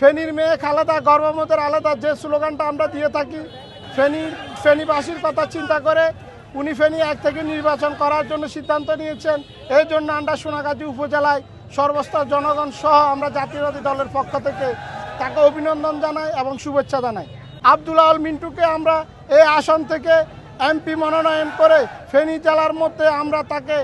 ফেনীর মেয়ে আলাদা গর্ভমতের আলাদা যে স্লোগানটা আমরা দিয়ে থাকি ফেনী ফেনীবাসীর কথা চিন্তা করে উনি ফেনী এক থেকে নির্বাচন করার জন্য সিদ্ধান্ত নিয়েছেন। এই জন্য আমরা সোনাগাজী উপজেলায় সর্বস্তর জনগণ সহ আমরা জাতীয়বাদী দলের পক্ষ থেকে তাকে অভিনন্দন জানাই এবং শুভেচ্ছা জানাই। আব্দুল আল মিন্টুকে আমরা এই আসন থেকে এমপি মনোনয়ন করে ফেনী জেলার মধ্যে আমরা তাকে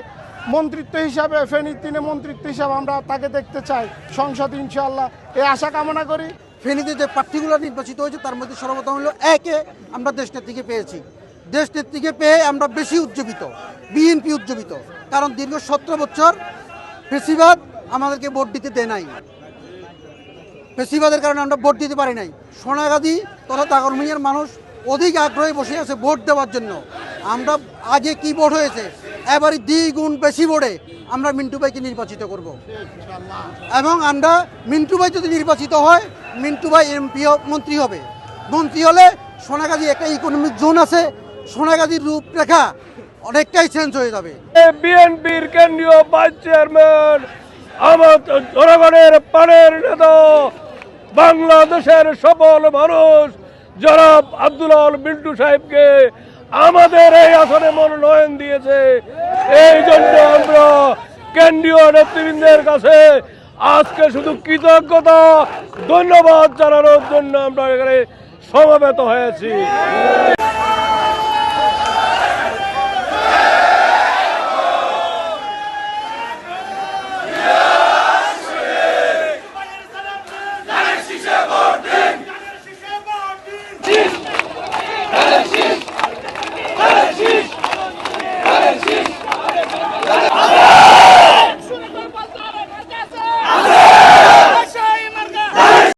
মন্ত্রিত্ব হিসাবে ফেনীর তিনে মন্ত্রিত্ব হিসাবে আমরা তাকে দেখতে চাই। সংসদ ইনশাআল্লাহ। এই আশা কামনা করি। ফেনীতে যে প্রার্থীগুলো নির্বাচিত হয়েছে, তার মধ্যে সর্বপ্রথম হলো একে আমরা দেশ নেত্রীকে পেয়েছি। দেশ নেত্রীকে পেয়ে আমরা বেশি উজ্জীবিত, বিএনপি উজ্জীবিত। কারণ দীর্ঘ সতেরো বছর বেশিরভাগ আমাদেরকে ভোট দিতে দেয় নাই। বেশিরভাগের কারণে আমরা ভোট দিতে পারি নাই। সোনাগাজী তথা তাগরমিয়ার মানুষ অধিক আগ্রহে বসে আছে ভোট দেওয়ার জন্য। আমরা আগে কি ভোট হয়েছে? এবারে দ্বিগুণ বেশি ভোটে আমরা মিন্টু ভাইকে নির্বাচিত করব। এবং আমরা মিন্টু ভাই যদি নির্বাচিত হয়, মিন্টু ভাই এমপি মন্ত্রী হবে। মন্ত্রী হলে সোনাগাজী একটা ইকোনমিক জোন আছে, সোনাগাজীর রূপরেখা অনেকটাই চেঞ্জ হয়ে যাবে। বিএনপির কেন্দ্রীয় ভাইস চেয়ারম্যান আমার জনগণের পানের নেতা, বাংলাদেশের সফল মানুষ, জনাব আব্দুল মিন্টু সাহেবকে আমাদের এই আসনে মনোনয়ন দিয়েছে। এই জন্য আমরা কেন্দ্রীয় নেতৃবৃন্দের কাছে আজকে শুধু কৃতজ্ঞতা, ধন্যবাদ জানানোর জন্য আমরা এখানে সমবেত হয়েছি।